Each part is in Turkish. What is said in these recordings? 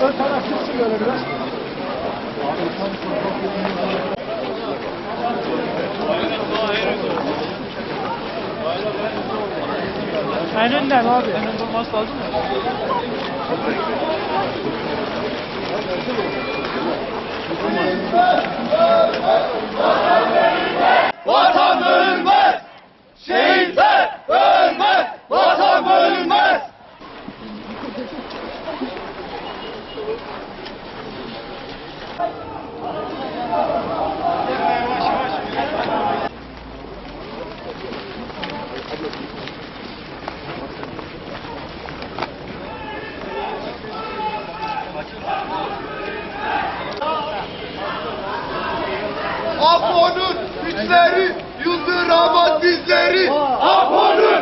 Ön taraf çıksın böyle biraz. En önden abi. En önden olması lazım mı? Vatan Apo'nun güçleri yıldıramaz bizleri. Apo'nun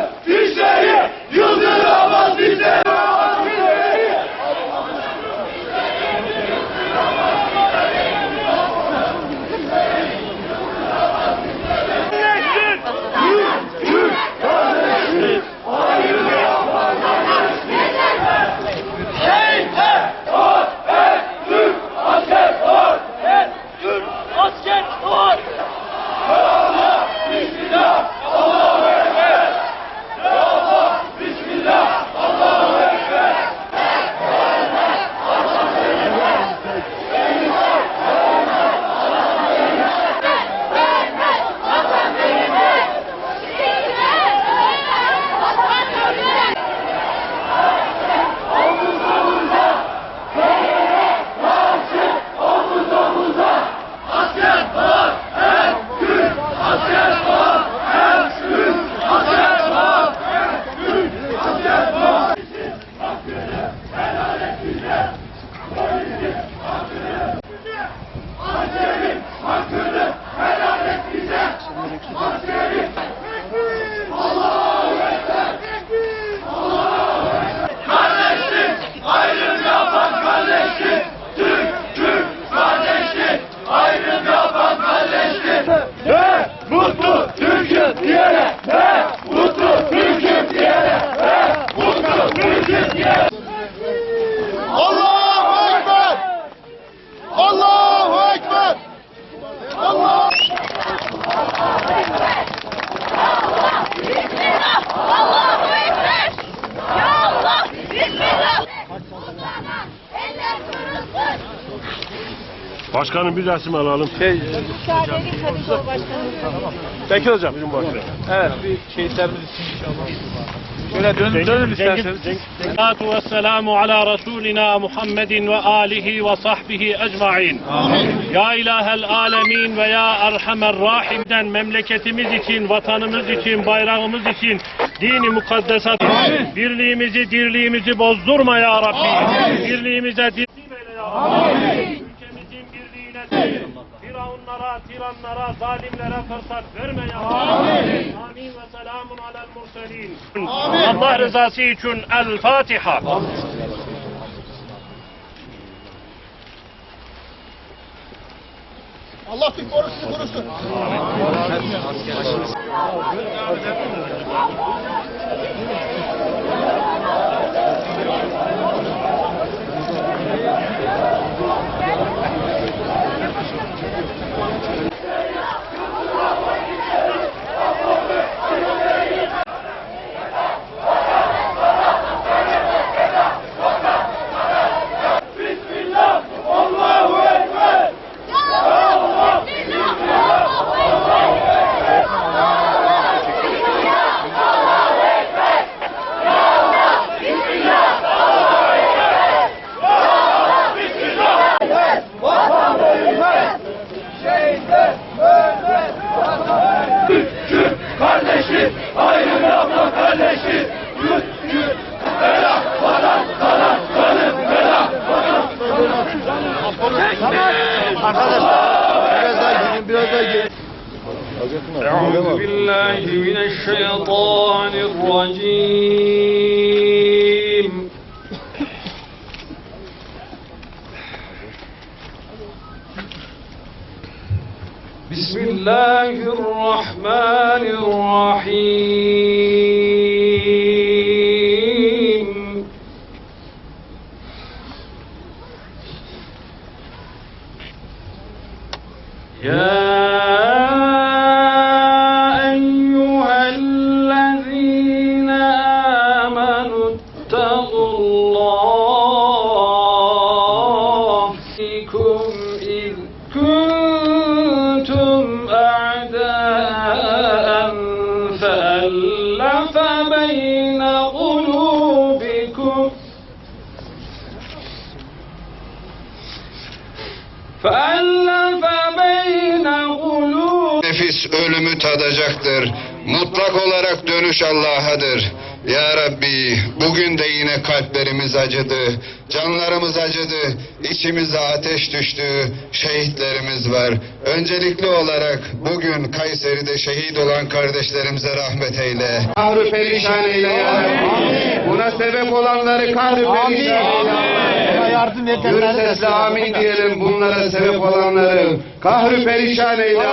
Você Başkanım bir resim alalım. Müsaadenin Kadıköy Başkanı. Bekir hocam. Evet. Bir şehitlerimiz için inşallah. Şöyle dön, dönün isterseniz. Salatu ve selamu ala Resulina Muhammedin ve alihi ve sahbihi ecmain. Ya ilahel alemin ve ya erhamer rahimden memleketimiz için, vatanımız için, bayrağımız için, dini mukaddesat birliğimizi, dirliğimizi bozdurma ya Rabbi. Birliğimize dirlim eyle ya Rabbi. Tiranlara, zalimlere fırsat verme ya Rabbi. Amin ve selamun alel murselin. Allah rızası için El Fatiha. Allah Türk ordusu korusun. Bismillah! kardeşlik, ayrım yapma kardeşlik. Yut, yut, bela, bana, sana, benim, bela, bana, sana. Arkadaşlar, biraz daha gelin, biraz daha gelin. أعوذ بالله من الشيطان الرجيم الرحمن الرحيم. يا ölümü tadacaktır. Mutlak olarak dönüş Allah'adır. Ya Rabbi bugün de yine kalplerimiz acıdı, canlarımız acıdı, içimize ateş düştü, şehitlerimiz var. Öncelikli olarak bugün Kayseri'de şehit olan kardeşlerimize rahmet eyle. Kahrı perişan eyle ya Rabbi. Buna sebep olanları kahrı perişan eyle. yardım sesle amin diyelim bunlara sebep olanları. Kahrı perişan eyle.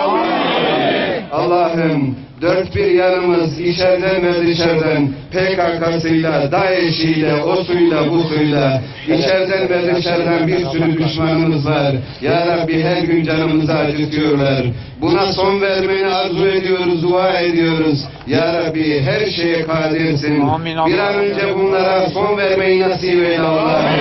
Allah'ım dört bir yanımız içeriden ve dışarıdan PKK'sıyla, DAEŞ'iyle, o suyla, bu suyla içeriden ve dışarıdan bir sürü düşmanımız var. Ya Rabbi her gün canımızı acıtıyorlar. Buna son vermeni arzu ediyoruz, dua ediyoruz. Ya Rabbi her şeye kadirsin. Bir an önce bunlara son vermeyi nasip eyle Allah'ım.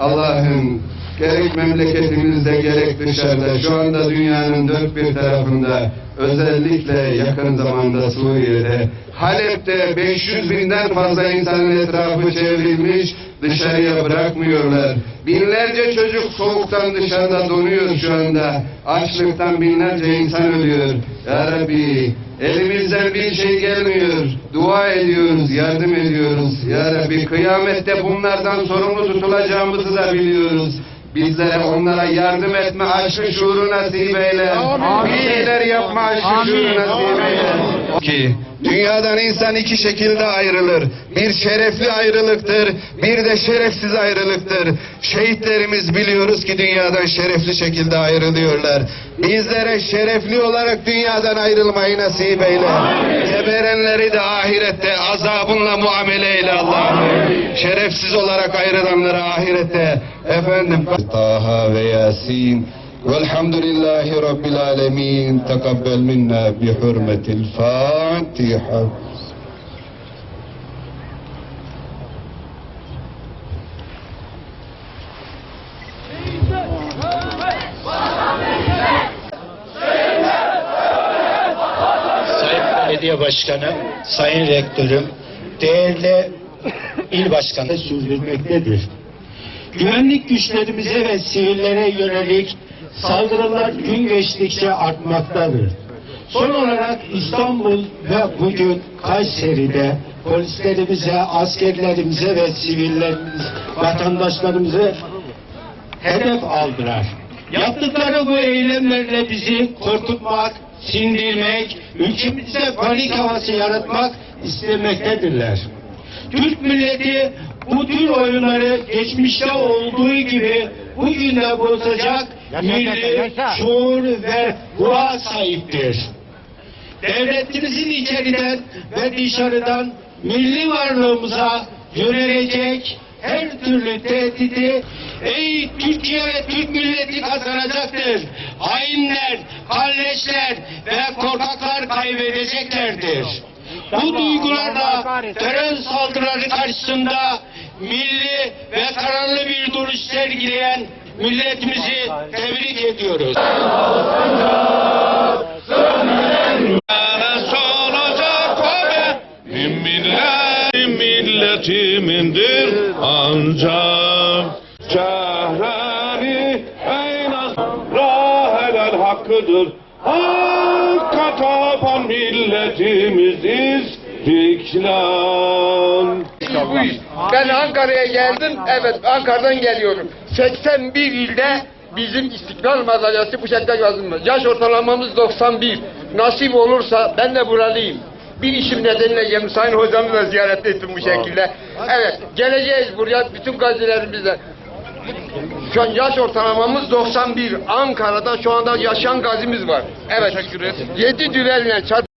Allah'ım. Gerek memleketimizde gerek dışarıda şu anda dünyanın dört bir tarafında özellikle yakın zamanda Suriye'de Halep'te 500 binden fazla insanın etrafı çevrilmiş dışarıya bırakmıyorlar. Binlerce çocuk soğuktan dışarıda donuyor şu anda. Açlıktan binlerce insan ölüyor. Ya Rabbi elimizden bir şey gelmiyor. Dua ediyoruz, yardım ediyoruz. Ya Rabbi kıyamette bunlardan sorumlu tutulacağımızı da biliyoruz. Bizlere onlara yardım etme aşkı şuuru nasip eyle. Bir şeyler yapma nasip eyle. Ki dünyadan insan iki şekilde ayrılır. Bir şerefli ayrılıktır, bir de şerefsiz ayrılıktır. Şehitlerimiz biliyoruz ki dünyadan şerefli şekilde ayrılıyorlar. Bizlere şerefli olarak dünyadan ayrılmayı nasip eyle. Geberenleri de ahirette azabınla muamele eyle Allah'ım. Şerefsiz olarak ayrılanları ahirette efendim Taha ve Yasin Velhamdülillahi Rabbil Alemin Tekabbel minna bi hürmetil Fatiha Sayın Belediye Başkanı, Sayın Rektörüm, değerli il başkanı sürdürmektedir. Güvenlik güçlerimize ve sivillere yönelik saldırılar gün geçtikçe artmaktadır. Son olarak İstanbul ve bugün Kayseri'de polislerimize, askerlerimize ve sivillerimiz, vatandaşlarımızı hedef aldılar. Yaptıkları bu eylemlerle bizi korkutmak, sindirmek, ülkemizde panik havası yaratmak istemektedirler. Türk milleti bu tür oyunları geçmişte olduğu gibi bugün de bozacak milli şuur ve ruha sahiptir. Devletimizin içeriden ve dışarıdan milli varlığımıza yönelecek her türlü tehdidi ey Türkiye ve Türk milleti kazanacaktır. Hainler, kalleşler ve korkaklar kaybedeceklerdir. Bu duygularla terör saldırıları karşısında milli ve kararlı bir duruş sergileyen milletimizi tebrik ediyoruz. milletimindir. Ancak Cehrani ey helal hakkıdır. Hakka tapan milletimiz istiklal Ben Ankara'ya geldim. Evet Ankara'dan geliyorum. 81 ilde bizim istiklal madalyası bu şekilde yazılmış. Yaş ortalamamız 91. Nasip olursa ben de buralıyım. Bir işim nedeniyle geldim. Sayın hocamı da ziyaret ettim bu şekilde. Evet geleceğiz buraya bütün gazilerimizle. Şu an yaş ortalamamız 91. Ankara'da şu anda yaşayan gazimiz var. Evet. 7 düvenle çat